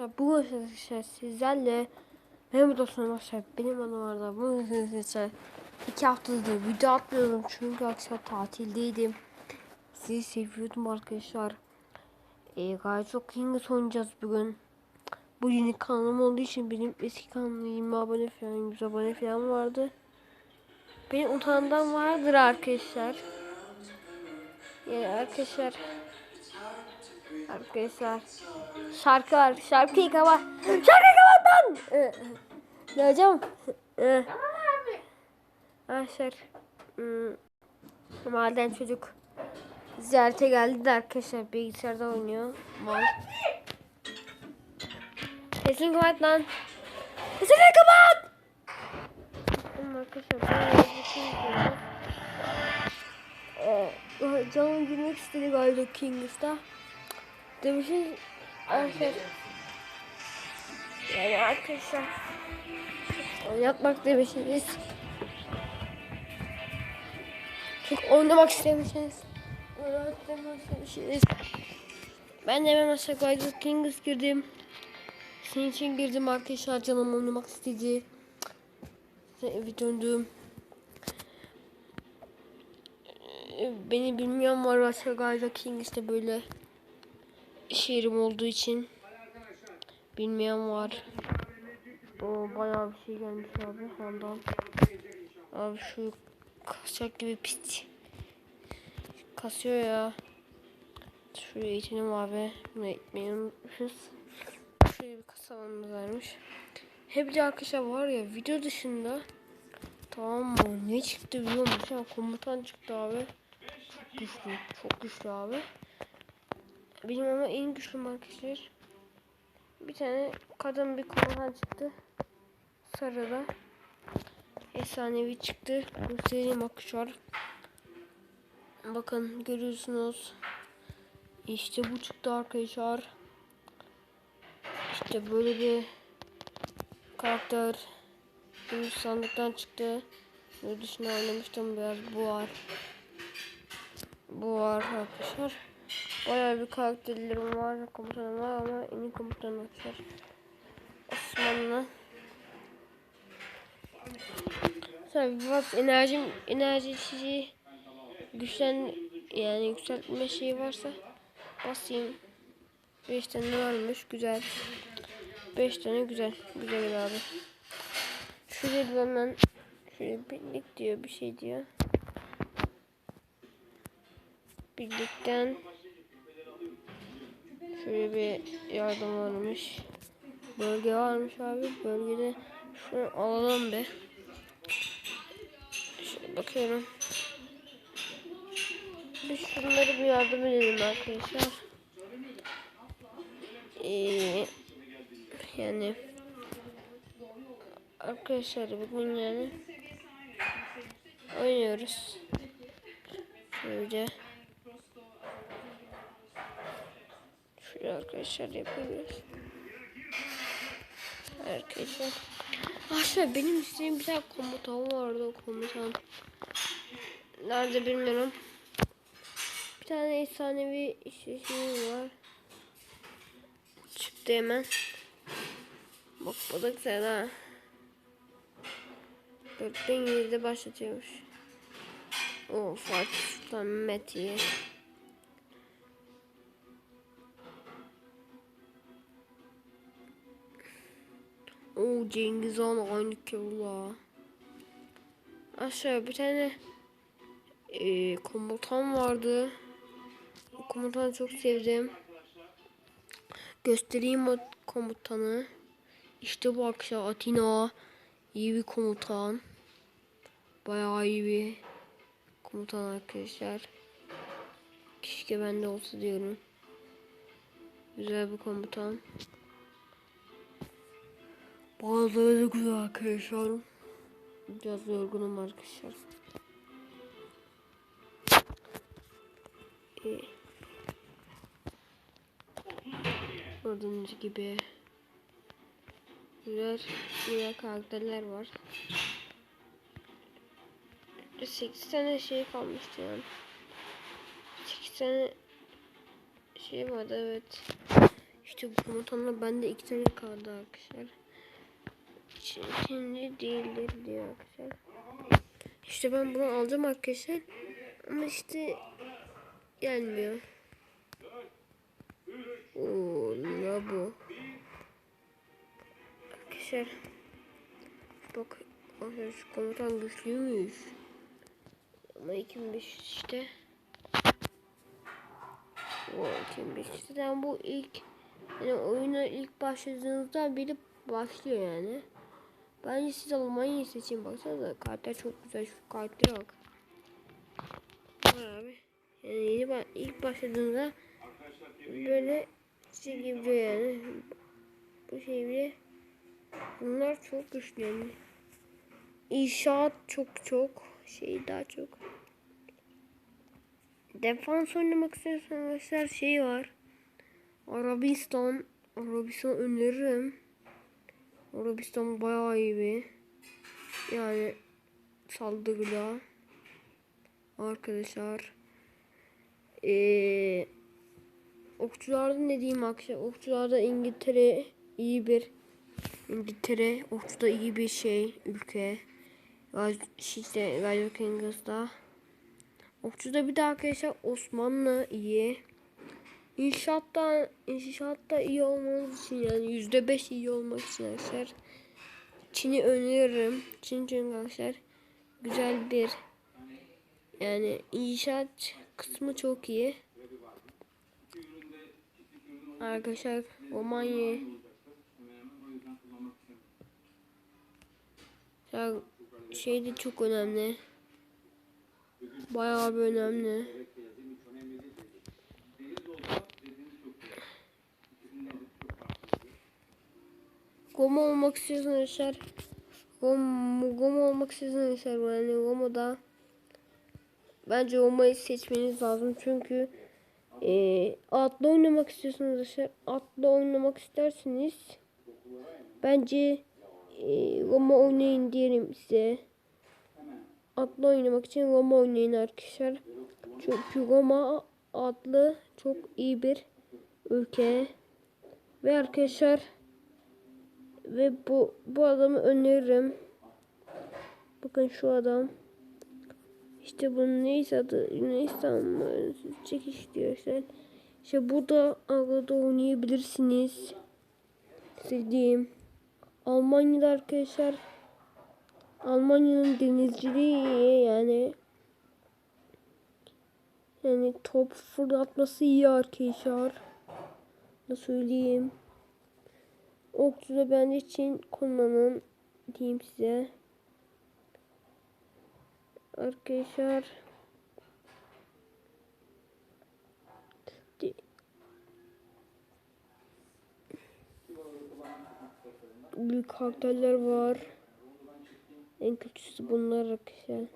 arkadaşlar bu arkadaşlar sizlerle Mehmet Osman arkadaşlar benim adım Arda. Bu arkadaşlar iki haftadır video atmıyorum çünkü akşam tatildeydim. Sizi seviyordum arkadaşlar. Ee, gayet çok Kings oynayacağız bugün. Bu yeni kanalım olduğu için benim eski kanalımda 20 abone falan 100 abone falan vardı. Benim utandan vardır arkadaşlar. Yani arkadaşlar Arkadaşlar şarkı var. Şarkıyı kapat. Şarkıyı kapat lan. Ee, Ne hocam? Ee, Arkadaşlar hmm, maden çocuk ziyarete geldi de arkadaşlar bilgisayarda oynuyor. Mal. Sesini kapat lan. Sesini kapat. Tamam arkadaşlar ben bir şey yapıyorum. Ee, canım girmek istedi galiba Kings'ta. Demişiz arkadaşlar. Yani arkadaşlar. Oynatmak demişsiniz. Çok oynamak istemişsiniz. Oynamak istemişsiniz. Ben de hemen aşağı Guardian Kings girdim. Senin için girdim arkadaşlar canım oynamak istedi. Eve döndüm. Ee, Beni bilmiyorum var aşağı Guardian Kings'te böyle şehrim olduğu için bilmeyen var. O bayağı bir şey gelmiş abi ondan. Abi şu kasacak gibi pis. Kasıyor ya. Şuraya itelim abi. Bunu ekmeği unutmuşuz. Şöyle bir kasamamız varmış. Hep de arkadaşlar var ya video dışında tamam mı? Ne çıktı biliyor musun? Komutan çıktı abi. Çok güçlü. Çok güçlü abi. Benim ama en güçlü arkadaşlar. Bir tane kadın bir komutan çıktı. Sarıda. Efsanevi çıktı. Göstereyim arkadaşlar. Bakın görüyorsunuz. İşte bu çıktı arkadaşlar. İşte böyle bir karakter. Bu sandıktan çıktı. Yurt dışında oynamıştım biraz bu var. Bu var arkadaşlar. Bayağı bir karakterlerim var, komutanım var ama en iyi komutanım var. Osmanlı. Tabii biraz enerjim, enerji şeyi güçlen yani yükseltme şeyi varsa basayım. 5 tane varmış güzel. 5 tane güzel. Güzel abi. Şuraya bir hemen şöyle birlik diyor bir şey diyor. Birlikten Şöyle bir yardım varmış. Bölge varmış abi. Bölgede şunu alalım be. Şöyle bakıyorum. Biz şunları bir yardım edelim arkadaşlar. Ee, yani arkadaşlar bugün yani oynuyoruz. Şöyle. Şöyle arkadaşlar yapıyoruz. Arkadaşlar. Arkadaşlar benim istediğim bir tane komutan vardı o komutan. Nerede bilmiyorum. Bir tane efsanevi işte şey var. Çıktı hemen. Bak balık sen ha. 4700'de başlatıyormuş. O Fatih Sultan Mehmet'i. O Cengiz Han aynı kevla. Aşağı bir tane e, komutan vardı. O komutanı çok sevdim. Göstereyim o komutanı. İşte bu akşam Atina. iyi bir komutan. Bayağı iyi bir komutan arkadaşlar. Keşke bende olsa diyorum. Güzel bir komutan. Bazıları da güzel arkadaşlar. Biraz yorgunum arkadaşlar. Ee, gördüğünüz gibi güzel güzel karakterler var. 8 tane şey kalmıştı yani. 8 tane şey vardı evet. İşte bu komutanla bende iki tane kaldı arkadaşlar. Şimdi değildir diyor arkadaşlar. İşte ben bunu alacağım arkadaşlar. Ama işte gelmiyor. Oo ne bu? Arkadaşlar bak arkadaşlar komutan güçlüymüş. Ama 2005 işte. O 2005 işte bu ilk yani oyuna ilk başladığınızda biri başlıyor yani. Bence siz Almanya'yı seçin baksanıza kartlar çok güzel şu kartlara bak. Abi. Yani yeni ba ilk başladığında böyle şey gibi yani. Bu şey bile bunlar çok güçlü yani. İnşaat çok çok şey daha çok. Defans oynamak istiyorsanız arkadaşlar şey var. Arabistan. Arabistan öneririm. Arabistan bayağı iyi bir. Yani saldırıda. Arkadaşlar. Ee, okçularda ne diyeyim arkadaşlar? Okçularda İngiltere iyi bir İngiltere okçuda iyi bir şey ülke. İşte Gazi Kingers'da. Okçuda bir de arkadaşlar Osmanlı iyi. İnşaatta, inşaatta iyi olmanız için yani yüzde beş iyi olmak için arkadaşlar. Çin'i öneririm. Çin çünkü arkadaşlar güzel bir yani inşaat kısmı çok iyi. Arkadaşlar Romanya ya şey de çok önemli. Bayağı bir önemli. Goma olmak istiyorsan arkadaşlar. Goma, Goma olmak istiyorsan arkadaşlar. Yani Goma'da bence Goma'yı seçmeniz lazım. Çünkü e, atla oynamak istiyorsanız arkadaşlar. Atla oynamak isterseniz bence e, Goma oynayın diyelim size. Atla oynamak için Roma oynayın arkadaşlar. Çünkü Roma adlı çok iyi bir ülke. Ve arkadaşlar ve bu bu adamı öneririm. Bakın şu adam. İşte bunun neyse adı Yunanistan mı? Çekiş diyor işte. İşte bu da arada oynayabilirsiniz. Sevdiğim. Almanya'da arkadaşlar Almanya'nın denizciliği yani yani top fırlatması iyi arkadaşlar. Ne söyleyeyim. Okçuda bence Çin kullanın diyeyim size. Arkadaşlar büyük karakterler var. En kötüsü bunlar arkadaşlar.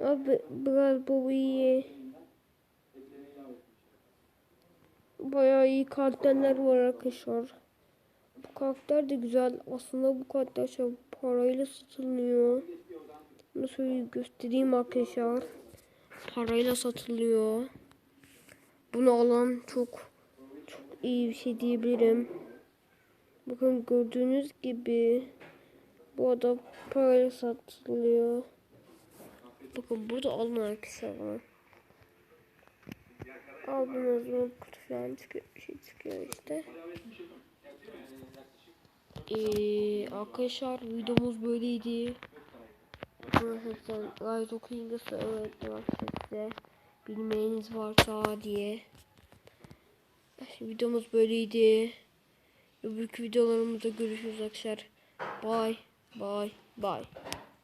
Abi biraz bu iyi. Bayağı iyi karakterler var arkadaşlar. Bu karakter de güzel. Aslında bu karakter şey parayla satılıyor. Nasıl göstereyim arkadaşlar. Parayla satılıyor. Bunu alan çok çok iyi bir şey diyebilirim. Bakın gördüğünüz gibi bu adam parayla satılıyor. Bakın burada alın arkadaşlar bunu. Aldınız mı kutu falan çıkıyor, bir şey çıkıyor işte. Ee, arkadaşlar videomuz böyleydi. Gerçekten gayet okuyunca öğrettim size. Bilmeyeniz varsa diye. İşte videomuz böyleydi. Öbürkü videolarımızda görüşürüz arkadaşlar. Bye bye bye.